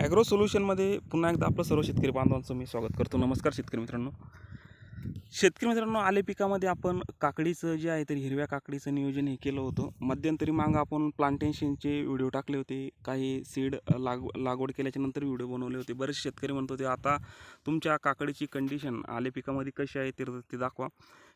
Agro सोल्युशनमध्ये पुन्हा एकदा आपलं सर्व शेतकरी बांधवांचं मी स्वागत करतो. नमस्कार शेतकरी मित्रांनो. शेतकरी मित्रांनो आले पिकामध्ये आपण काकडीचं जे आहे तर हिरव्या काकडीचं नियोजन हे केलं होतं. मध्यंतरी मागं आपण प्लांटेशनचे व्हिडिओ टाकले होते. काही सीड लाग लागवड केल्याच्यानंतर व्हिडिओ बनवले होते. बरेच शेतकरी म्हणत होते आता तुमच्या काकडीची कंडिशन आले पिकामध्ये कशी आहे ते ते दाखवा.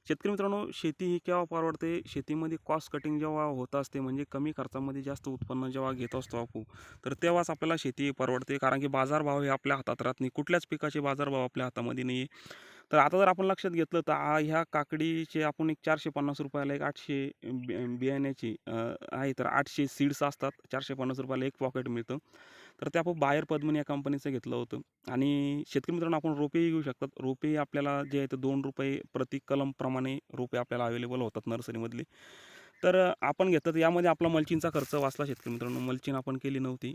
शेतकरी मित्रांनो शेती ही केव्हा परवडते? शेतीमध्ये कॉस्ट कटिंग जेव्हा होत असते म्हणजे कमी खर्चामध्ये जास्त उत्पन्न जेव्हा घेत असतो आपण तर तेव्हाच आपल्याला शेती परवडते. कारण की बाजारभाव हे आपल्या हातात राहत नाही. कुठल्याच पिकाचे बाजारभाव आपल्या हातामध्ये नाही आहे तर आता जर आपण लक्षात घेतलं तर ह्या काकडीचे आपण एक चारशे पन्नास रुपयाला एक आठशे बि बियाण्याची आहे तर आठशे सीड्स असतात. चारशे पन्नास रुपयाला एक पॉकेट मिळतं. तर ते आपण बाहेर पद्मनी या कंपनीचं घेतलं होतं. आणि शेतकरी मित्रांनो आपण रोपेही घेऊ शकतात. रोपे आपल्याला जे आहे ते दोन रुपये प्रति कलमप्रमाणे रोपे आपल्याला अवेलेबल होतात नर्सरीमधले. तर आपण घेतलं तर यामध्ये आपला मल्चिंगचा खर्च वाचला शेतकरी मित्रांनो. मल्चिंग आपण केली नव्हती.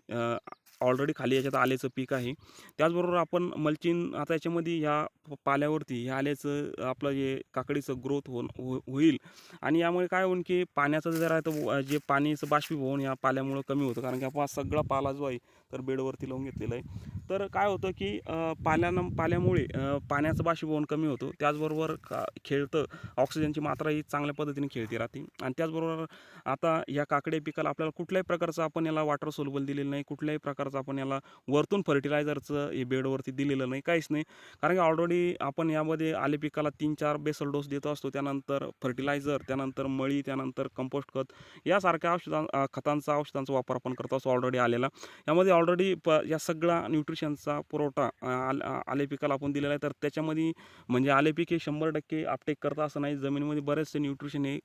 ऑलरेडी खाली याच्यात आल्याचं पीक आहे. त्याचबरोबर आपण मल्चिंग आता याच्यामध्ये ह्या पाल्यावरती ह्या आल्याचं आपलं जे काकडीचं ग्रोथ हो होईल. आणि यामुळे काय होईल की पाण्याचं जर तर जे पाणीचं बाष्पीभवन या पाल्यामुळं कमी होतं. कारण की आपण सगळा पाला जो आहे तर बेडवरती लावून घेतलेला आहे. तर काय होतं की पाल्यानं पाल्यामुळे पाण्याचं बाष्पीभवन कमी होतं. त्याचबरोबर का खेळतं. ऑक्सिजनची मात्रा ही चांगल्या पद्धतीने खेळती राहते. आणि त्याच त्याचबरोबर आता या काकडे पिकाला आपल्याला कुठल्याही प्रकारचं आपण याला वॉटर सोलबल दिलेलं नाही कुठल्याही प्रकारचं आपण याला वरतून फर्टिलायझरचं हे बेडवरती दिलेलं नाही काहीच नाही. कारण की ऑलरेडी आपण यामध्ये आले पिकाला तीन चार बेसल डोस देत असतो त्यानंतर फर्टिलायझर त्यानंतर मळी त्यानंतर कंपोस्ट खत यासारख्या औषधां खतांचा औषधांचा वापर आपण करत असतो ऑलरेडी आलेला. यामध्ये ऑलरेडी प या सगळा न्यूट्रिशनचा पुरवठा आल आले पिकाला आपण दिलेला आहे. तर त्याच्यामध्ये म्हणजे आले पीक हे शंभर टक्के अपटेक करता असं नाही. जमिनीमध्ये बरेचसे न्यूट्रिशन हे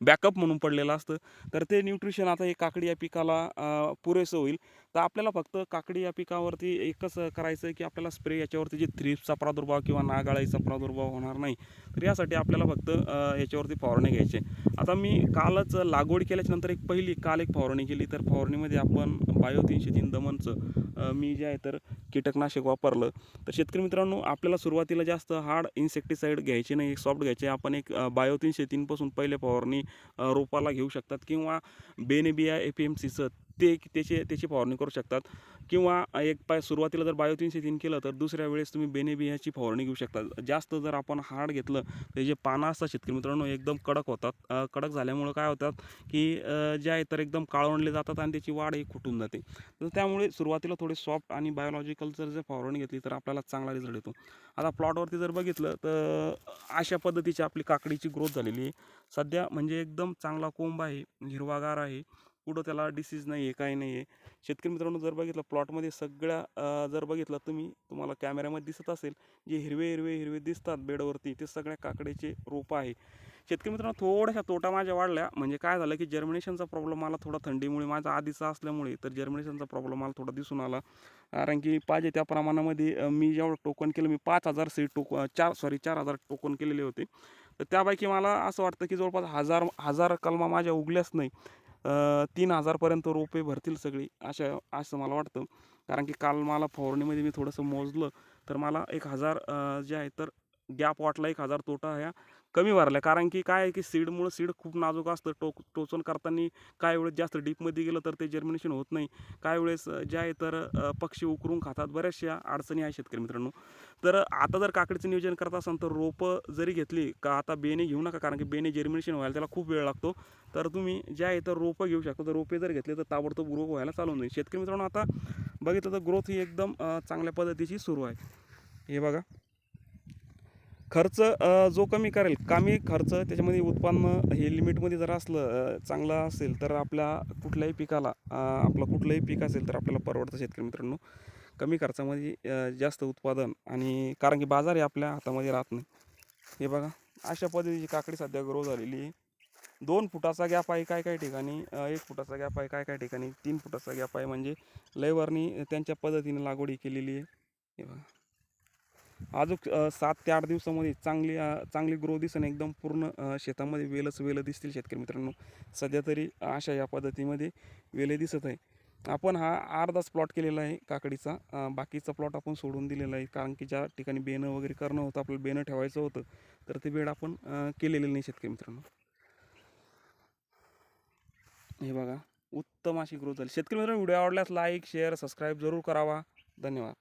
बॅकअप म्हणून पडलेलं असतं. तर ते न्यूट्रिशन आता हे काकडी या पिकाला पुरेसं होईल. तर आपल्याला फक्त काकडी या पिकावरती एकच करायचं आहे की आपल्याला स्प्रे याच्यावरती जे थ्रिप्सचा प्रादुर्भाव किंवा नागाळाईचा प्रादुर्भाव होणार नाही तर यासाठी आपल्याला फक्त याच्यावरती फवारणी घ्यायची आता मी कालच लागवड केल्याच्यानंतर एक पहिली काल एक फवारणी केली. तर फवारणीमध्ये आपण बायो तीनशे तीन दमनचं मी जे आहे तर कीटकनाशक वापरलं. तर शेतकरी मित्रांनो आपल्याला सुरुवातीला जास्त हार्ड इन्सेक्टिसाईड घ्यायचे नाही एक सॉफ्ट घ्यायचे. आपण एक बायोतीन बायो तीनशे तीनपासून पहिले फवारणी रोपाला घेऊ शकतात किंवा बेनेबिया ए पी एम सीचं ते त्याचे त्याची फवारणी करू शकतात. किंवा एक पाय सुरुवातीला जर बायो तीनशे तीन केलं तर दुसऱ्या वेळेस तुम्ही बेनेबियाची फवारणी घेऊ शकता. जास्त जर आपण हार्ड घेतलं तर जे पानं असतात शेतकरी मित्रांनो एकदम कडक होतात. कडक झाल्यामुळं काय होतात की जे आहे तर एकदम काळवणले जातात आणि त्याची वाढ ही खुटून जाते. तर त्यामुळे सुरुवातीला थोडे सॉफ्ट आणि बायोलॉजिकल जर जर फवारणी घेतली तर आपल्याला चांगला रिझल्ट येतो. आता प्लॉटवरती जर बघितलं तर अशा पद्धतीची आपली काकडीची ग्रोथ झालेली आहे. सध्या म्हणजे एकदम चांगला कोंब आहे हिरवागार आहे. कुठं त्याला डिसीज नाही आहे काही नाही आहे शेतकरी मित्रांनो जर बघितलं प्लॉटमध्ये सगळ्या जर बघितलं तुम्ही तुम्हाला कॅमेऱ्यामध्ये दिसत असेल जे हिरवे हिरवे हिरवे दिसतात बेडवरती ते सगळ्या काकडीचे रोपं आहे. शेतकरी मित्रांनो थोड्याशा तोटा माझ्या वाढल्या. म्हणजे काय झालं की जर्मिनेशनचा प्रॉब्लेम मला थोडा थंडीमुळे माझा आधीचा असल्यामुळे तर जर्मिनेशनचा प्रॉब्लेम मला थोडा दिसून आला. कारण की पाहिजे त्या प्रमाणामध्ये मी जेवढं टोकन केलं मी पाच हजार सीट टोक चार सॉरी चार हजार टोकन केलेले होते. तर त्यापैकी मला असं वाटतं की जवळपास हजार हजार कलमा माझ्या उगल्याच नाही. तीन हजारपर्यंत रोपे भरतील सगळी अशा असं मला वाटतं. कारण की काल मला फवारणीमध्ये मी थोडंसं मोजलं तर मला एक हजार जे आहे तर गॅप वाटला एक हजार तोटा ह्या. कमी भरल्या. कारण की काय आहे की सीडमुळं सीड खूप नाजूक असतं. टोक टोचन करताना काय वेळेस जास्त डीपमध्ये गेलं तर ते जर्मिनेशन होत नाही. काय वेळेस जे आहे तर पक्षी उकरून खातात. बऱ्याचशा अडचणी आहे शेतकरी मित्रांनो. तर आता जर काकडीचं नियोजन करत असाल तर रोपं जरी घेतली का आता बेने घेऊ नका. कारण की बेने जर्मिनेशन व्हायला त्याला खूप वेळ लागतो. तर तुम्ही जे आहे तर रोपं घेऊ शकता. तर रोपे जर घेतले तर ताबडतोब ग्रो व्हायला चालू जाईल. शेतकरी मित्रांनो आता बघितलं तर ग्रोथ ही एकदम चांगल्या पद्धतीची सुरू आहे. हे बघा. खर्च जो कमी करेल कमी खर्च त्याच्यामध्ये उत्पन्न हे लिमिटमध्ये जर असलं चांगलं असेल तर आपल्या कुठल्याही पिकाला आपलं कुठलंही पीक असेल तर आपल्याला परवडतं शेतकरी मित्रांनो. कमी खर्चामध्ये जास्त उत्पादन आणि कारण की बाजार हे आपल्या हातामध्ये राहत नाही. हे बघा अशा पद्धतीची काकडी सध्या ग्रो झालेली आहे. दोन फुटाचा गॅप आहे काय काय ठिकाणी एक फुटाचा गॅप आहे काय काय ठिकाणी तीन फुटाचा गॅप आहे. म्हणजे लयवरनी त्यांच्या पद्धतीने लागवडी केलेली आहे. हे बघा. अजून सात ते आठ दिवसामध्ये चांगली चांगली ग्रो दिसून. एकदम पूर्ण शेतामध्ये वेलच वेलं दिसतील शेतकरी मित्रांनो. सध्या तरी अशा या पद्धतीमध्ये वेले दिसत आहे. आपण हा अर्धाच प्लॉट केलेला आहे काकडीचा. बाकीचा प्लॉट आपण सोडून दिलेला आहे. कारण की ज्या ठिकाणी बेणं वगैरे करणं होतं आपल्याला बेणं ठेवायचं होतं तर ते बेड आपण अं, केलेलं नाही शेतकरी मित्रांनो. हे बघा उत्तम अशी ग्रोथ झाली. शेतकरी मित्रांनो व्हिडिओ आवडल्यास लाईक शेअर सबस्क्राईब जरूर करावा. धन्यवाद.